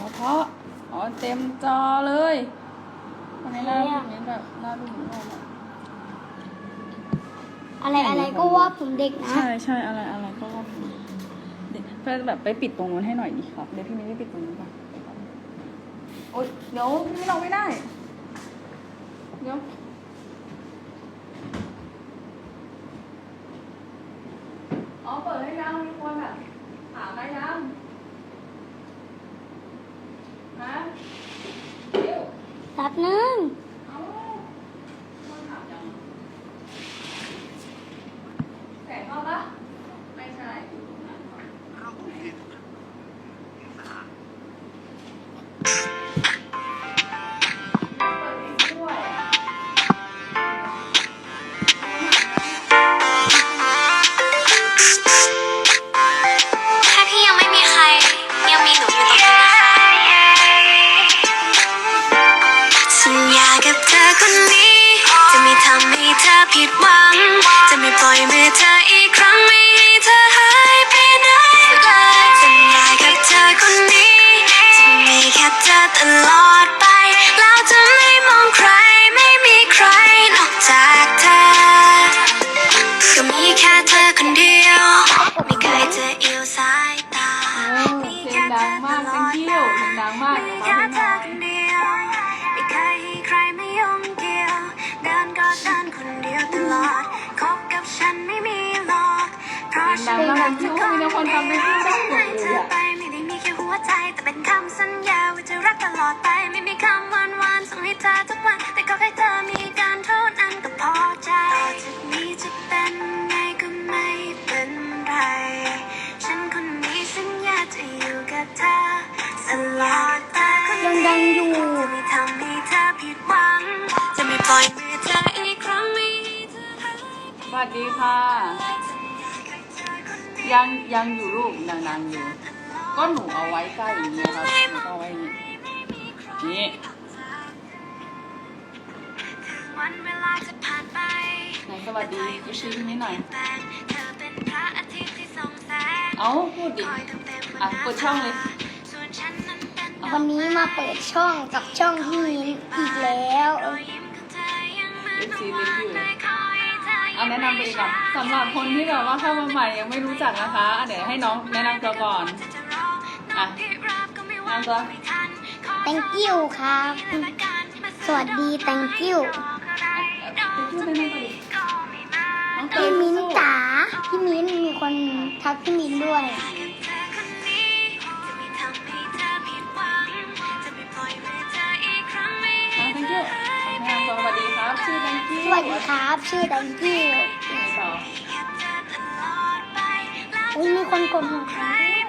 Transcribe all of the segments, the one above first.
ลงเพราะๆอ๋อเต็มจอเลยวันนี้หน้าพี่มิ้นแบบหน้าพี่มิ้นแบบอะไรอะไรก็ว่าผมเด็กนะ ใช่ใช่อะไรอะไรก็ว่าพี่เดี๋ยวเพื่อนแบบไปปิดตรงนู้นให้หน่อยดีครับ เดี๋ยวพี่มิ้นไปปิดตรงนู้นก่อนโอ๊ยเดี๋ยวพี่มิ้นเราไม่ได้ เดี๋ยว เพราะฉันรักเธอคนเดียวไม่ให้เธอไปไม่ได้มีแค่หัวใจแต่เป็นคำสัญญาว่าจะรักตลอดไปไม่มีคำหวานหวานส่งให้เธอทุกวันแต่ขอให้เธอมีการเท่านั้นก็พอใจต่อจากนี้จะเป็นไงก็ไม่เป็นไร ฉันคนนี้สัญญาจะอยู่กับเธอตลอดไปยังดังอยู่จะไม่ทำให้เธอผิดหวัง จะไม่ปล่อยมือเธออีกครั้งไม่ให้เธอหายไปสวัสดีค่ะ ยังยังอยู่ลูกยังดังอยู่ ก็หนูเอาไว้ใกล้อย่างเงี้ยครับหนูก็เอาไว้อย่างงี้นี่วันเวลาจะผ่านไปไหนสวัสดีอีชีพี่มิ้นหน่อยแต่เธอเป็นพระอาทิตย์ที่ส่องแสงเอ้าพูดดิคอยเติมเต็มวันอะเปิดช่องเลย ส่วนฉันนั้นเป็นวันนี้มาเปิดช่องกับช่องพี่มิ้นอีกแล้ว รอยยิ้มของเธอยังเหมือน FC เมื่อว แนะนำตัวเองก่อนสำหรับคนที่แบบว่าเข้ามาใหม่ยังไม่รู้จักนะคะอะเดี๋ยวให้น้องแนะนำตัวก่อนอะแนะนำตัว thank you ครับ สวัสดี thank you พูดแนะนำตัวดิน้องเตพี่ยมิ้นสู้จ๋าพี่มิ้นมีคนทักพี่มิ้นด้วย วัสดีครับ ชื่อ thank you ไหนต่ออุ้ยมีคนกดหัวเขาด้วย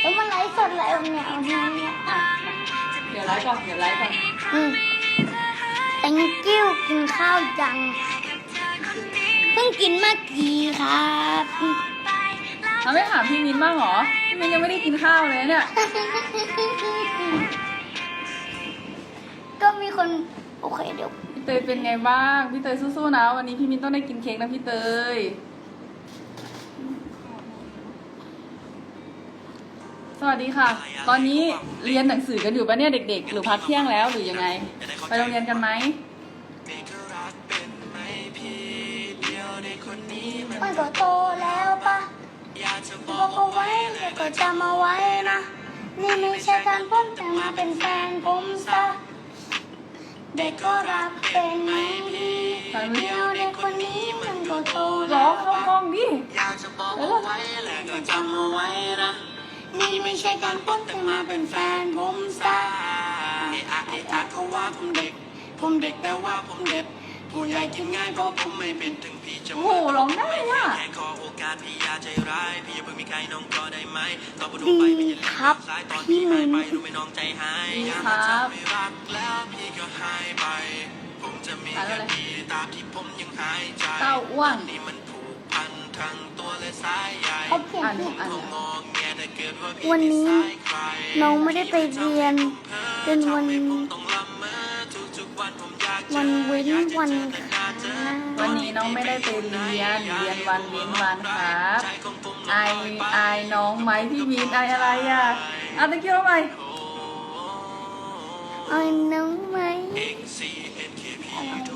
แล้วมันไลฟ์สดอะไรเนี่ยเอาเนี่ยเนี่ยอะเดี๋ยวไลฟ์ก่อนเดี๋ยวไลฟ์ก่อนอืม thank you กินข้าวยังเพิ่งกินเมื่อกี้ครับเราไม่ถามพี่มิ้นบ้างเหรอ พี่มิ้นยังไม่ได้กินข้าวเลยเนี่ย คนโอเคเดี๋ยวพี่เตยเป็นไงบ้าง พี่เตยสู้ๆนะ วันนี้พี่มิ้นต้องได้กินเค้กนะพี่เตย สวัสดีค่ะ ตอนนี้เรียนหนังสือกันอยู่ปะเนี่ยเด็ก ๆ หรือพักเที่ยงแล้วหรือยังไง ไปโรงเรียนกันไหมมันก็โตแล้วปะบอกเอาไว้แต่ก็จำเอาไว้นะ นี่ไม่ใช่การพ้นแต่มาเป็นแฟนผมซะ เด็กก็รักเป็นไหมพี่เดียวเด็กคนนี้มันก็โตร้แล้วงเข้าห้องดิ อยากจะบอกเอาไว้และก็จำเอาไว้นะนี่ไม่ใช่การพ้นแต่มาเป็นแฟนผมซะไอ้อะไอ้อะเขาว่าผมเด็ก ผมเด็กแต่ว่าผมเด็ก ผู้ใหญ่คิดง่ายเพราะผมไม่เป็นถึงพี่จะโอ้โหร้องได้อะ แค่ขอโอกาสพี่อย่าใจร้ายพี่อย่าเพิ่งมีใครน้องก็ได้ไหมต่อไปดูดีไปไม่อย่าลืมครับสายตอนพี่พี่หามิ้ยนไปรู้ไหมน้องใจหายดีอย่าครัมาบทำไม่รักแล้วพี่ก็หายไป ผมจะมีอ่านแค่อะไรพี่ตราบที่ผมยังหายใจ เต้าอ้วน นี่มันผูกพันทั้งตัวและสายใยเขาเขียนอ่านผิดอ่านงองแงถ้าเกิดว่าพี่วันนี้มีสายใครน้องไม่ได้ไปเรียนเป็นวัน วันเวันเว้นวันค่ะวันวันนี้น้องไม่ได้ไปเรียน เรียนวันเว้นวันครับไอไอายน้องไหมพี่มีนไออะไรอะอะตะกี้ว่าไงเอน้องไหม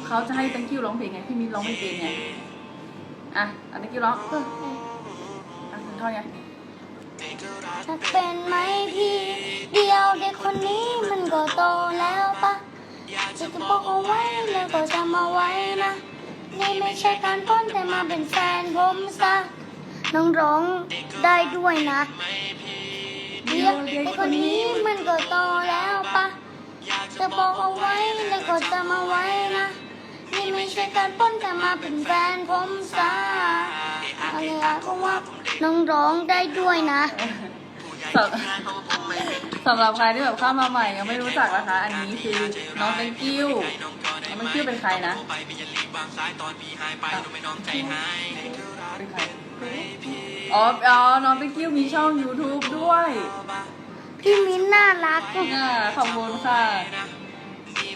เขาจะให้ thank you ร้องเพลงไงพี่มินร้องไม่เป็นไงอะอะ thank you ร้องเอออะท่อนไงจะเป็นไหมพี่ เดียวเด็กคนนี้มันก็โตแล้วปะ จะจะบอกเอาไว้แล้วก็จำเอาไว้นะนี่ไม่ใช่การป้นแต่มาเป็นแฟนผมซะน้องร้องได้ด้วยนะเดียวเด็กคนนี้มันก็โตแล้วปะจะบอกเอาไว้แล้วก็จำเอาไว้นะนี่ไม่ใช่การป้นแต่มาเป็นแฟนผมซะอะไรอะก็ว่าน้องร้องได้ด้วยนะ สำสำหรับใครที่แบบเข้ามาใหม่ยังไม่รู้จักนะคะ อันนี้คือน้อง thank you น้อง thank you เป็นใครนะเป็นใครอ๋ออ๋อน้อง thank you มีช่อง YouTube ด้วยพี่มิ้นน่ารักอ่าขอบคุณค่ะ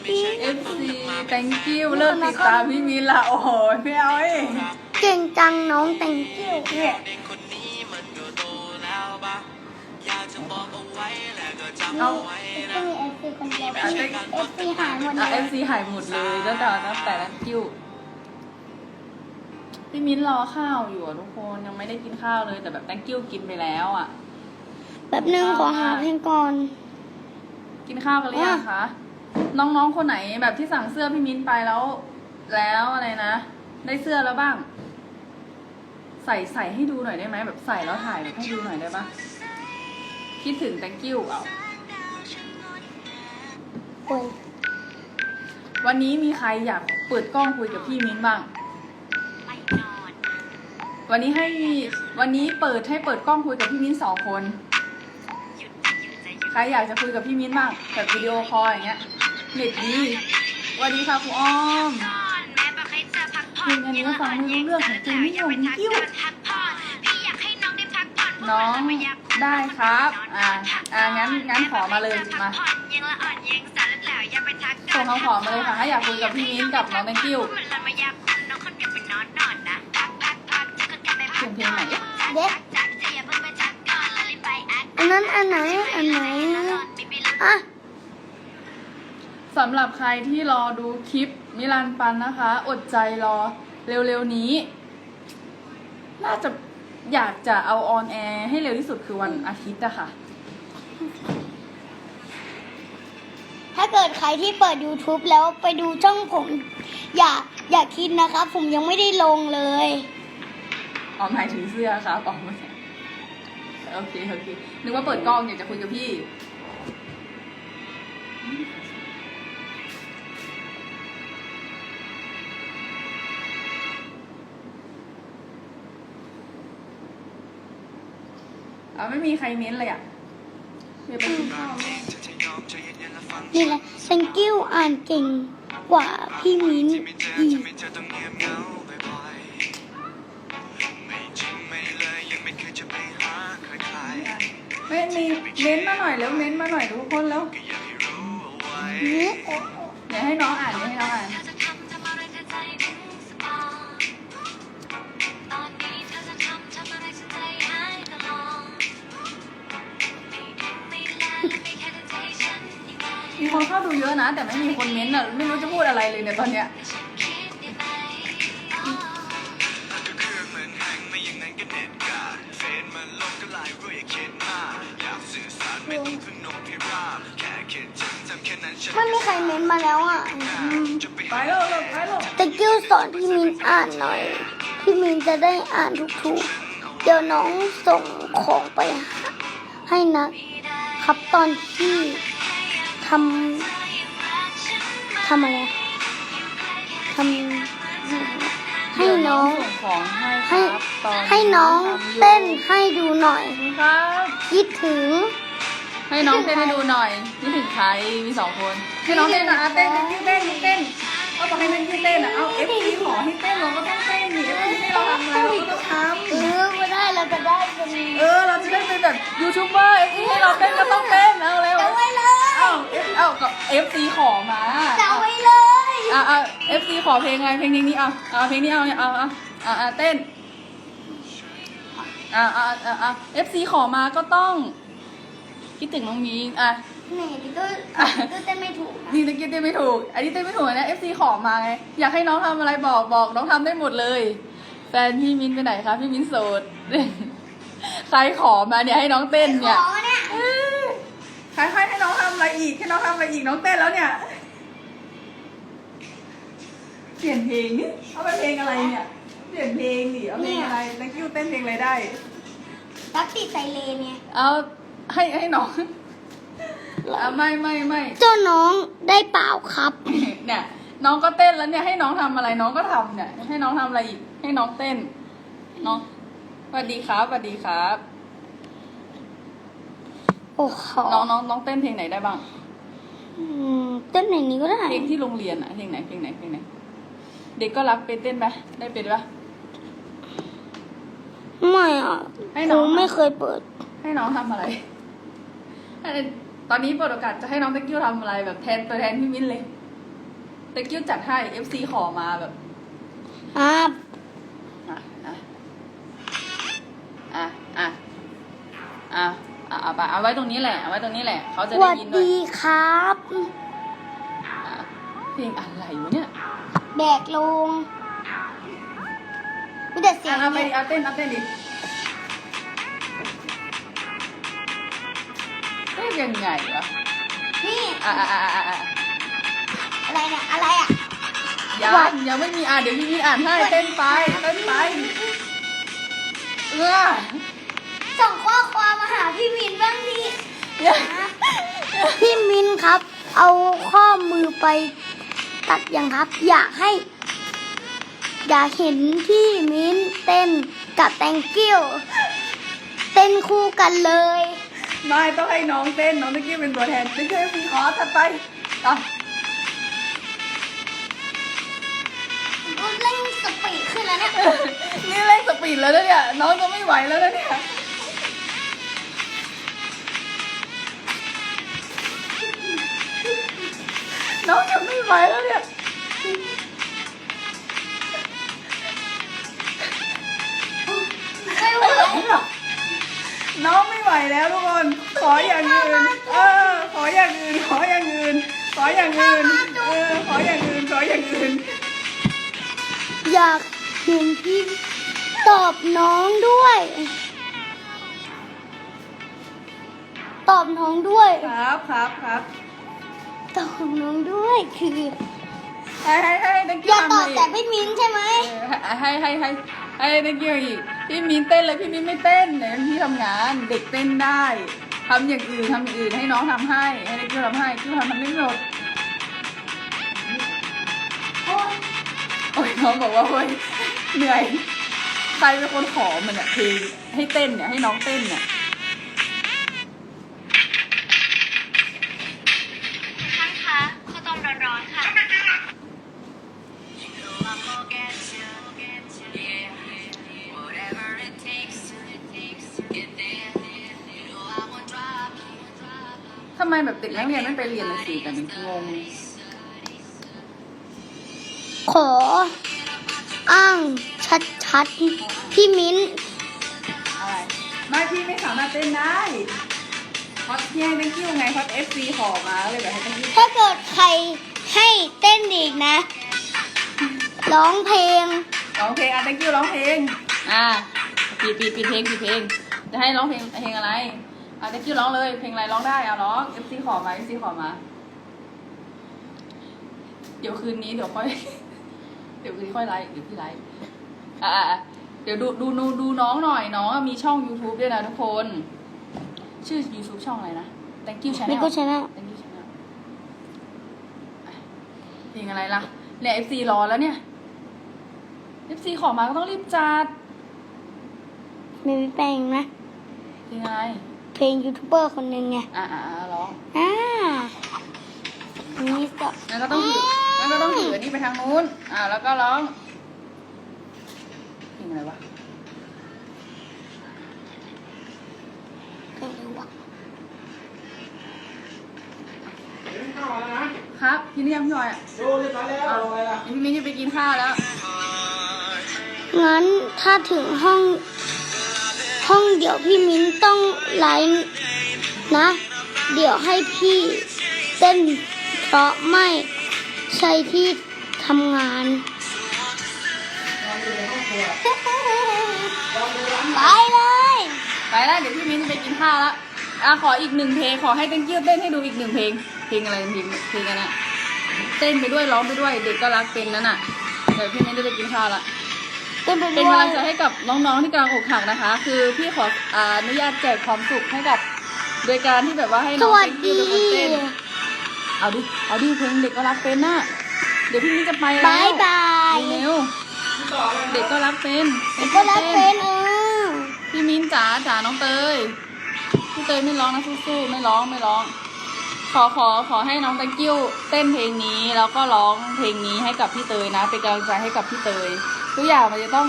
พี่ FC thank you เริ่มติดตามพี่มินละโอ้โหไม่เอาเองเก่งจังน้องแต่งกิ้วเนี่ย เอาก็มีเอฟซีคนเดียวเอฟซีหายหมดเลอะย FC หายหมดเลยตั้งแต่ตั้งแต่ thank you พี่มิ้นรอข้าวอยู่อะทุกคนยังไม่ได้กินข้าวเลย แต่แบบ thank you กินไปแล้วอะแบบนึงขอหาเพลงก่อน กินข้าวกันหรือยังคะ น้องๆ คนไหนแบบที่สั่งเสื้อพี่มิ้นไปแล้ว แล้วอะไรนะ ได้เสื้อแล้วบ้าง ใส่ใส่ให้ดูหน่อยได้ไหมแบบใส่แล้วถ่ายแบบให้ดูหน่อยได้ปะ คิดถึง thank you เอาโอ้ยวันนี้มีใครอยากเปิดกล้องคุยกับพี่มิ้นบ้าง วันนี้ให้วันนี้เปิดให้เปิดกล้องคุยกับพี่มิ้นสองคน ใครอยากจะคุยกับพี่มิ้นบ้างแบบวิดีโอคอลอย่างเงี้ยเน็ตดีสวัสดีค่ะครูอ้อมเพลงอันนี้ฟังไม่รู้เรื่องของเพลงนิยมกิ้ว น้องได้ครับ อ่า อ่า งั้น งั้นขอมาเลยมาส่งคำขอมาเลยค่ะ ถ้าอยากคุยกับพี่มิ้นกับน้องแตงกิ้วเสียงเพลงไหนเด็กอันนั้นอันไหน อันไหนอะสำหรับใครที่รอดูคลิปมิลันปันนะคะ อดใจรอเร็วๆนี้ น่าจะ อยากจะเอาออนแอร์ให้เร็วที่สุดคือวันอาทิตย์อะค่ะ ถ้าเกิดใครที่เปิด YouTube แล้วไปดูช่องผม อย่าอย่าคิดนะครับ ผมยังไม่ได้ลงเลยอ๋อหมายถึงเสื้อครับออกมาโอเค โอเค นึกว่าเปิดกล้องอยากจะคุยกับพี่ ไม่มีใครเม้นเลยอะเดี๋ยวไปกินข้าวแม่นี่แหละ thank you อ่านเก่งกว่าพี่มิ้นอีกไม่มีเม้นมาหน่อยแล้วเม้นมาหน่อยทุกคนแล้วนี่เดี๋ยวให้น้องอ่านเดี๋ยวให้น้องอ่าน มีคนเข้าดูเยอะนะ แต่ไม่มีคนเม้นต์อะ ไม่รู้จะพูดอะไรเลยเนี่ยตอนเนี้ยไม่มีใครเม้นมาแล้วอะไปแล้วไปแล้ว thank you สอนพี่มิ้นอ่านหน่อย พี่มิ้นจะได้อ่านทุกๆ เดี๋ยวน้องส่งของไปให้นะครับตอนที่ทำทำอะไรทำให้น้องส่งของให้คให้รับตอนให้น้องทำยู่เต้นให้ดูหน่อย ครับ คิดถึง ให้น้องเต้นให้ดูหน่อยนี่ถึงใครมีสองคนให้น้องเต้นนะอะเต้นเต้นเต้นเต้นเอาบอกให้เต้นที่เต้นอะเอาเอฟซีขอให้เต้นเราก็ต้องเต้นนี่เอฟซีเราทำอะไรเราก็ต้องทำเออไม่ได้เราจะได้เป็นเออเราจะได้เป็นแบบยูทูบเบอร์เอฟซีให้เราเต้นก็ต้องเต้นเอาเร็วจะไว้ เลยเอาเอฟเอากับเอฟซีขอมาจะไว้เลยอะอะเอฟซีขอเพลงอะไรเพลงนี้เอาเอาเพลงนี้เอาเอาเอาอะอะเต้นอะอะอะอะเอฟซีขอมาก็ต้อง คิดถึงน้องมีนอะแหม่ดิตัวตัวเต้นไม่ถูกนะนี่ตะกี้เต้นไม่ถูก อันนี้เต้นไม่ถูกนะเอฟซีขอมาไงอยากให้น้องทำอะไรบอกบอกน้องทำได้หมดเลยแฟนพี่มินไปไหนคะพี่มินโสด ใครขอมาเนี่ยให้น้องเต้นเนี่ย ขอเนี่ย เอ้ย ใครให้ให้น้องทำอะไรอีกให้น้องทำอะไรอีกน้องเต้นแล้วเนี่ย เปลี่ยนเพลงนี่เอาไปเพลงอะไรเนี่ย เปลี่ยนเพลงดิเอาเพลงอะไรนักกิ้วเต้นเพลงอะไรได้ รักติดไซเรนไงเอาให้ให้น้องอะไม่ไม่ไม่ เจ้าน้องได้เปล่าครับ เนี่ย น้องก็เต้นแล้วเนี่ยให้น้องทำอะไรน้องก็ทำเนี่ย ให้น้องทำอะไรอีกให้น้องเต้นน้องสวัสดีครับสวัสดีครับ โอ้โหน้องน้องน้องเต้นเพลงไหนได้บ้าง อืมเต้นอย่างนี้ก็ได้ เพลงที่โรงเรียนอะเพลงไหนเพลงไหนเพลงไหน เด็กก็รักเป็นเต้นไหมได้เป็นปะไม่อะให้คน้รูองไม่เคยเปิด ให้น้องทำอะไรให้ตอนนี้เปิดโอกาสจะให้น้องตะกิ้วทำอะไรแบบแทนตัวแทนพี่มิ้นเลยตะกิ้วจัดให้ FC ขอมาแบบอ่าอะอะอะอะอะ อะเอาไปเอาไว้ตรงนี้แหละเอาไว้ตรงนี้แหละเขาสจะวัได้สยินด้วยดีครับ อะเพลงอะไรวะเนี่ยแบกลงมีแต่เสียอะงเอาไปเนี่ยดิเอาเต้นเอาเต้นดิเต้นยังไงวะนี่ อะอะอะอะอะอะไรเนี่ย อะไรอะ ยังยังไม่มีอ่านเดี๋ยวพี่มิ้นอ่านให้เต้นไปเต้นไปเออ ส่งข้อความมาหาพี่มินบ้างดิอย่าพี่มินครับ เอาข้อมือไปตัดยังครับ อยากให้ อยากเห็นพี่มินเต้นกับแตงกิ้วเต้นคู่กันเลย ไม่ต้องให้น้องเต้นน้องตะกี้เป็นตัวแทนไม่ใช่พี่ขอถัดไปอะเร่งสปีดขึ้นแล้วเนี่ย นี่เล่นสปีดแล้วนะเนี่ย น้องจะไม่ไหวแล้วนะเนี่ย น้องจะไม่ไหวแล้วเนี่ยไม่ไหวน้องไม่ไหวแล้วทุกคน ขออย่างอื่น เออ ขออย่างอื่น ขออย่างอื่น ขออย่างอื่น เออ ขออย่างอื่น ขออย่างอื่น อยากเห็นพี่ตอบน้องด้วย ตอบน้องด้วย ครับครับครับ ตอบน้องด้วยคือให้ให้ให้นักอกีย่าฬาตอบแต่พี่มิ้นใช่ไหมให้ให้ให้ให้นักกีฬาอีกพี่มินเต้นเลยพี่มินไม่เต้นเนี่ยพี่ทำงานเด็กเต้นได้ทำอย่างอื่นทำอย่างอื่นให้น้องทำให้ให้นักกีฬาทำให้กีฬาทำไม่หมดโอ๊ยโอ้ยน้องบอกว่าโอ้ยเหนื่อยใครเป็นคนขอมันเนี่ยเพลงให้เต้นเนี่ยให้น้องเต้นเนี่ย ทำไมแบบเด็กนักเรียนไม่ไปเรียนหนังสือกันงงขอ อ้างชัดๆ พี่มิ้นอะไรไม่พี่ไม่สามารถเต้นได้เพราะพี่ให้ตั้งกิ้วไงเพราะเอฟซีขอมาเลยแบบให้ตั้งกิ้วถ้าเกิดใครให้เต้นอีกนะ ร้องเพลง ร้องเพลงอะตั้งกิ้วร้องเพลง อะปิดปิดปิดเพลงปิดเพลง จะให้ร้องเพลงเพลงอะไรอะตั้งกิ้วร้องเลย เพลงอะไรร้องได้อะร้องเอฟซีขอมาเอฟซีขอมา เดี๋ยวคืนนี้เดี๋ยวค่อย เดี๋ยวคืนนี้ค่อยไลฟ์เดี๋ยวพี่ไลฟ์อะอะอะเดี๋ยวดูดูดูดูน้องหน่อยน้องมีช่อง YouTube ด้วยนะทุกคน ชื่อ YouTube ช่องอะไรนะ Thank you นี่ Channel ก็ชนะ Thank you Channel อะเพลงอะไรล่ะเนี่ย FC รอแล้วเนี่ย FC ขอมาก็ต้องรีบจัด ไม่มีแปลงนะ เพลงอะไร เพลงยูทูบเบอร์คนหนึ่งไง อะอะอะร้องอ่านี่ก็งั้นก็ต้องถืองั้นก็ต้องถืออันนี้ไปทางนู้น อะแล้วก็ร้องเพลงอะไรวะเพลงอะไรวะเข้ามาแล้วนะคครับกินหรือยังพี่ออยอะดูเรียบร้อยแล้วเอาลงเลยล่ะ พี่มิ้นจะไปกินข้าวแล้ว งั้นถ้าถึงห้อง ห้องเดี๋ยวพี่มิ้นต้องไลฟ์นะ เดี๋ยวให้พี่เต้นเพราะไม่ใช่ที่ทำงานไปเลย ไปแล้วเดี๋ยวพี่มิ้นจะไปกินข้าวแล้วอะขออีกหนึ่งเพลงขอให้เต้นกิ้วเต้นให้ดูอีกหนึ่งเพลง เพลงอะไรเพลงเพลงอันน่ะเต้นไปด้วยร้องไปด้วย เด็กก็รักเป็นนั่นน่ะเดี๋ยวพี่มิ้นจะไปกินข้าวละ เต้นไปเป็นด้วยกำลังใจให้กับน้องๆที่กำลังอกหักนะคะ คือพี่ขออาอนุญาตแจกความสุขให้กับ โดยการที่แบบว่าให้สน้องวัสเต้นดีกิ้วเป็นคนเต้นเอาดิเอาดิเพลงเด็กก็รักเป็นน่ะเดี๋ยวพี่มิ้นจะไปแล้วบายบายเร็วเด็กก็รักเป็นก็รักเป็นเออพี่มิ้นจ๋าจ๋าน้องเตย พี่เตยไม่ร้องนะสู้ๆไม่ร้องไม่ร้อง ขอขอขอให้น้องตะกิ้วเต้นเพลงนี้แล้วก็ร้องเพลงนี้ให้กับพี่เตยนะเป็นกำลังใจให้กับพี่เตย ทุกอย่างมันจะต้อง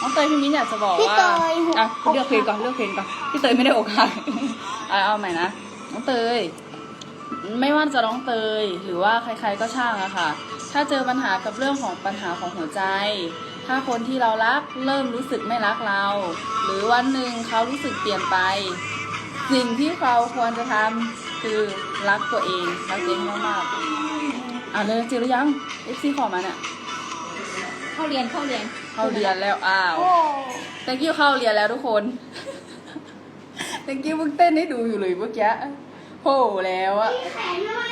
น้องเตยพี่มิ้นอยากจะบอกพี่ว่าเตยหัวอะเลือกเพลงก่อนเลือกเพลงก่อนพี่เตยไม่ได้อกหักอะเอาใหม่นะน้องเตย ไม่ว่าจะน้องเตยหรือว่าใครๆก็ช่างอะค่ะ ถ้าเจอปัญหากับเรื่องของปัญหาของหัวใจ ถ้าคนที่เรารักเริ่มรู้สึกไม่รักเรา หรือวันหนึ่งเขารู้สึกเปลี่ยนไป สิ่งที่เราควรจะทำคือรักตัวเองรักตัวเองมากๆอะเลยเจอหรือยังเอฟซีขอมาเนี่ย เข้าเรียนเข้าเรียนเข้าเรียนแล้วอ้าวโอ้ thank you เข้าเรียนแล้วทุกคน thank you เพิ่งเต้นให้ดูอยู่เลยเมื่อกี้โหแล้วอะแขนทำไม